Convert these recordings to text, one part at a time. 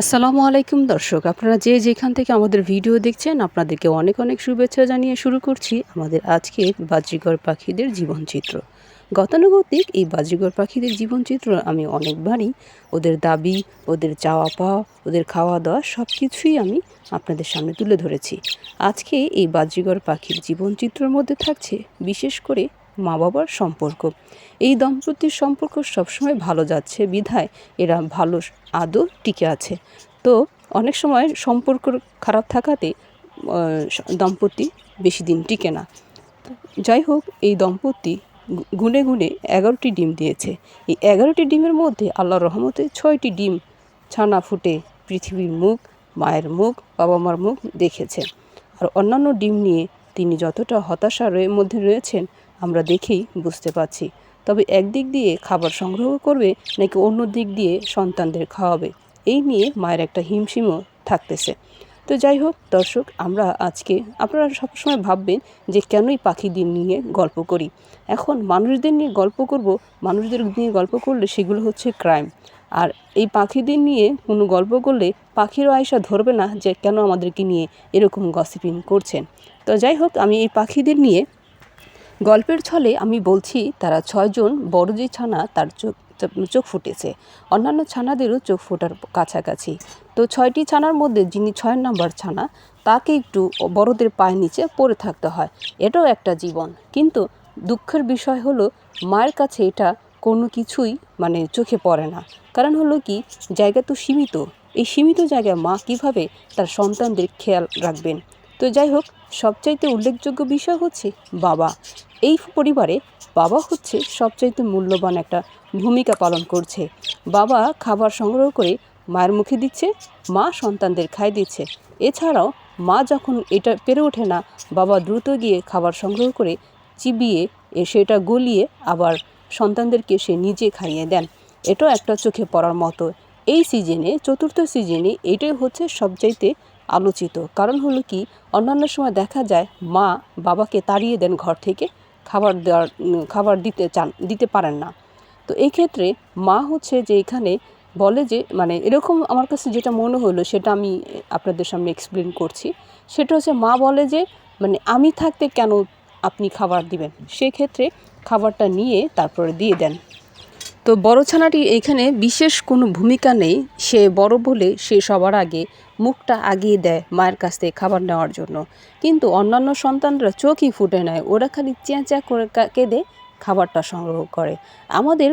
আসসালামু আলাইকুম দর্শক, আপনারা যে যেখান থেকে আমাদের ভিডিও দেখছেন, আপনাদেরকে অনেক অনেক শুভেচ্ছা জানিয়ে শুরু করছি আমাদের আজকের বাজিকর পাখিদের জীবনচিত্র। গতানুগতিক এই বাজিকর পাখিদের জীবনচিত্র আমি অনেকবারই ওদের দাবি, ওদের চাওয়া পাওয়া, ওদের খাওয়া দাওয়া সব কিছুই আমি আপনাদের সামনে তুলে ধরেছি। আজকে এই বাজিকর পাখির জীবনচিত্রের মধ্যে থাকছে বিশেষ করে মা বাবার সম্পর্ক। এই দম্পতির সম্পর্ক সবসময় ভালো যাচ্ছে, বিধায় এরা ভালো আদৌ টিকে আছে। তো অনেক সময় সম্পর্ক খারাপ থাকাতে দম্পতি বেশি দিন টিকে না। যাই হোক, এই দম্পতি গুনে গুনে এগারোটি ডিম দিয়েছে। এই এগারোটি ডিমের মধ্যে আল্লাহর রহমতে ছয়টি ডিম ছানা ফুটে পৃথিবীর মুখ, মায়ের মুখ বাবা মার মুখ দেখেছে। আর অন্যান্য ডিম নিয়ে তিনি যতটা হতাশার মধ্যে রয়েছেন আমরা দেখেই বুঝতে পারছি। তবে একদিক দিয়ে খাবার সংগ্রহ করবে নাকি অন্য দিক দিয়ে সন্তানদের খাওয়াবে, এই নিয়ে মায়ের একটা হিমশিমও থাকতেছে। তো যাই হোক, দর্শক, আমরা আজকে, আপনারা সবসময় ভাববেন যে কেনই পাখিদের নিয়ে গল্প করি। এখন মানুষদের নিয়ে গল্প করব, মানুষদের নিয়ে গল্প করলে সেগুলো হচ্ছে ক্রাইম। আর এই পাখিদের নিয়ে কোনো গল্প করলে পাখিরও আয়সা ধরবে না যে কেন আমাদেরকে নিয়ে এরকম গসিপিং করছেন। তো যাই হোক, আমি এই পাখিদের নিয়ে গল্পের ছলে আমি বলছি, তারা ছয়জন বড় যে ছানা তার চোখ চোখ ফুটেছে। অন্যান্য ছানাদেরও চোখ ফোটার কাছাকাছি। তো ছয়টি ছানার মধ্যে যিনি ছয় নম্বর ছানা, তাকে একটু বড়দের পায়ের নিচে পড়ে থাকতে হয়। এটাও একটা জীবন। কিন্তু দুঃখের বিষয় হলো, মায়ের কাছে এটা কোনো কিছুই মানে চোখে পড়ে না। কারণ হলো কি, জায়গা তো সীমিত। এই সীমিত জায়গায় মা কীভাবে তার সন্তানদের খেয়াল রাখবেন? তো যাই হোক সবচাইতে উল্লেখযোগ্য বিষয় হচ্ছে বাবা। এই পরিবারে বাবা হচ্ছে সবচাইতে মূল্যবান একটা ভূমিকা পালন করছে। বাবা খাবার সংগ্রহ করে মায়ের মুখে দিচ্ছে, মা সন্তানদের খাই দিচ্ছে। এছাড়াও মা যখন এটা পেরে ওঠে না, বাবা দ্রুত গিয়ে খাবার সংগ্রহ করে চিবিয়ে সেটা গলিয়ে আবার সন্তানদেরকে সে নিজে খাইয়ে দেন। এটাও একটা চোখে পড়ার মতো। এই সিজনে, চতুর্থ সিজনে এটাই হচ্ছে সবচাইতে আলোচিত। কারণ হলো কি, অন্যান্য সময় দেখা যায় মা বাবাকে তাড়িয়ে দেন ঘর থেকে, খাবার দেওয়ার খাবার দিতে চান, দিতে পারেন না। তো এই ক্ষেত্রে মা হচ্ছে যে এখানে বলে যে মানে এরকম আমার কাছে যেটা মনে হলো, সেটা আমি আপনাদের সামনে এক্সপ্লেন করছি। সেটা হচ্ছে মা বলে যে মানে আমি থাকতে কেন আপনি খাবার দিবেন? সেক্ষেত্রে খাবারটা নিয়ে তারপরে দিয়ে দেন। তো বড় ছানাটি এখানে বিশেষ কোনো ভূমিকা নেই। সে বড় বলে সে সবার আগে মুখটা আগিয়ে দেয় মায়ের কাছ থেকে খাবার নেওয়ার জন্য। কিন্তু অন্যান্য সন্তানরা চোখই ফুটে নেয় ওরা খালি চেঁ চেঁ করে কেঁদে খাবারটা সংগ্রহ করে। আমাদের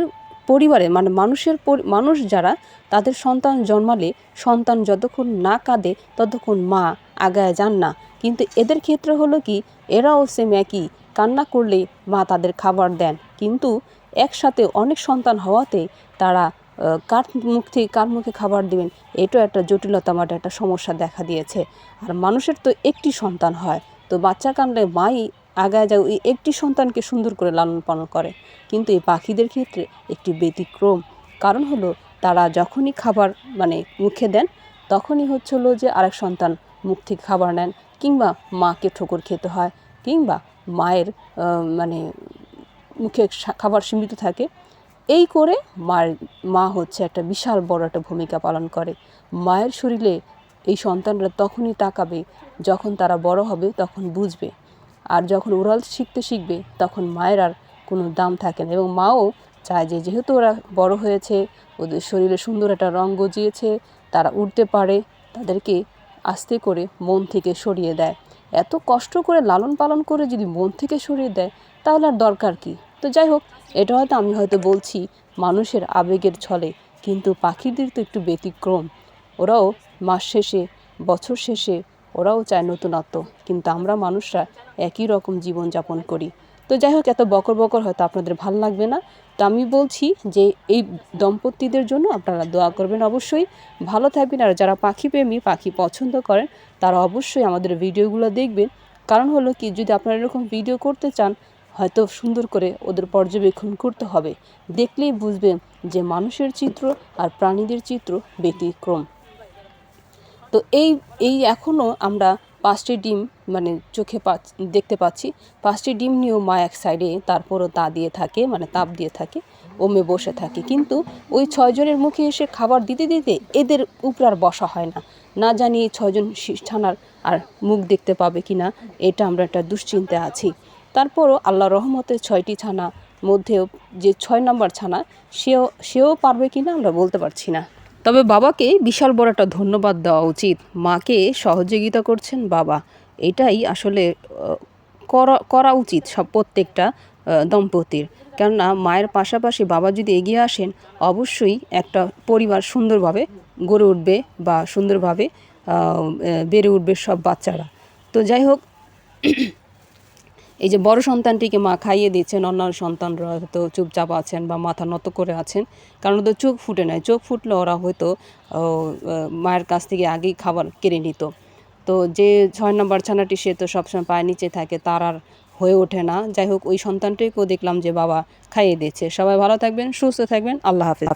পরিবারে মানে মানুষের মানুষ যারা, তাদের সন্তান জন্মালে সন্তান যতক্ষণ না কাঁদে ততক্ষণ মা আগায় যান না। কিন্তু এদের ক্ষেত্রে হলো কি, এরাও সেম একই। কান্না করলে মা তাদের খাবার দেন। কিন্তু একসাথে অনেক সন্তান হওয়াতে তারা কার মুখ থেকে কার মুখে খাবার দেবেন, এটাও একটা জটিলতা, মাঠে একটা সমস্যা দেখা দিয়েছে। আর মানুষের তো একটি সন্তান হয়, তো বাচ্চা কাণ্ডে মাই আগায় যায়, ওই একটি সন্তানকে সুন্দর করে লালন পালন করে। কিন্তু এই পাখিদের ক্ষেত্রে একটি ব্যতিক্রম কারণ হলো, তারা যখনই খাবার মানে মুখে দেন, তখনই হচ্ছে হলো যে আরেক সন্তান মুখ থেকে খাবার নেন, কিংবা মাকে ঠোকর খেতে হয়, কিংবা মায়ের মানে মুখে খাবার সীমিত থাকে। এই করে মার, মা হচ্ছে একটা বিশাল বড় একটা ভূমিকা পালন করে। মায়ের শরীরে এই সন্তানরা তখনই তাকাবে যখন তারা বড় হবে, তখন বুঝবে। আর যখন ওরাল শিখতে শিখবে, তখন মায়ের আর কোনো দাম থাকে না। এবং মাও চায় যে যেহেতু ওরা বড় হয়েছে, ওদের শরীরে সুন্দর একটা রং গজিয়েছে, তারা উঠতে পারে, তাদেরকে আস্তে করে মন থেকে সরিয়ে দেয়। এত কষ্ট করে লালন পালন করে যদি মন থেকে সরিয়ে দেয়, তাহলে আর দরকার কি? তো যাই হোক, এটা হয়তো আমি হয়তো বলছি, মানুষের আবেগের ছলে, কিন্তু পাখিদের তো একটু ব্যতিক্রম। ওরাও মাস শেষে, বছর শেষে, ওরাও চায় নতুনত্ব, কিন্তু আমরা মানুষরা একই রকম জীবনযাপন করি। তো যাই হোক এত বকর বকর হয়তো আপনাদের ভালো লাগবে না। তো আমি বলছি যে, এই দম্পতিদের জন্য আপনারা দোয়া করবেন অবশ্যই। ভালো থাকবেন, আর যারা পাখি প্রেমী পাখি পছন্দ করেন, তারা অবশ্যই আমাদের ভিডিওগুলো দেখবেন। কারণ হলো কি, যদি আপনারা এরকম ভিডিও করতে চান, হয়তো সুন্দর করে ওদের পর্যবেক্ষণ করতে হবে। দেখলেই বুঝবেন যে, মানুষের চিত্র আর প্রাণীদের চিত্র ব্যতিক্রম। তো এই এই এখনও আমরা পাঁচটি ডিম মানে চোখে দেখতে পাচ্ছি। পাঁচটি ডিম নিয়েও মা এক সাইডে তারপরও তা দিয়ে থাকে মানে তাপ দিয়ে থাকে, ওমে বসে থাকি। কিন্তু ওই ছয়জনের মুখে এসে খাবার দিতে দিতে এদের উপর আর বসা হয় না। না জানি এই ছয়জন ছানার আর মুখ দেখতে পাবে কি না এটা আমরা একটা দুশ্চিন্তে আছি। তারপরও আল্লাহ রহমতের ছয়টি ছানা মধ্যেও যে ছয় নম্বর ছানা, সেও সেও পারবে কি না আমরা বলতে পারছি না। তবে বাবাকে বিশাল বড় একটা ধন্যবাদ দেওয়া উচিত। মাকে সহযোগিতা করছেন বাবা। এটাই আসলে করা করা উচিত সব প্রত্যেকটা দম্পতির। কেননা মায়ের পাশাপাশি বাবা যদি এগিয়ে আসেন, অবশ্যই একটা পরিবার সুন্দরভাবে গড়ে উঠবে বা সুন্দরভাবে বেড়ে উঠবে সব বাচ্চারা। তো যাই হোক এই যে বড় সন্তানটিকে মা খাইয়ে দিচ্ছেন, অন্যান্য সন্তানরা হয়তো চুপচাপ আছেন বা মাথা নত করে আছেন, কারণ ওদের চোখ ফুটে নেয় চোখ ফুটলে ওরা হয়তো মায়ের কাছ থেকে আগেই খাবার কেড়ে নিত। তো যে ছয় নম্বর ছানাটি, সে তো সবসময় পায়ের নিচে থাকে, তার আর হয়ে ওঠে না। যাই হোক, ওই সন্তানটিকেও দেখলাম যে বাবা খাইয়ে দিচ্ছে। সবাই ভালো থাকবেন, সুস্থ থাকবেন। আল্লাহ হাফিজ।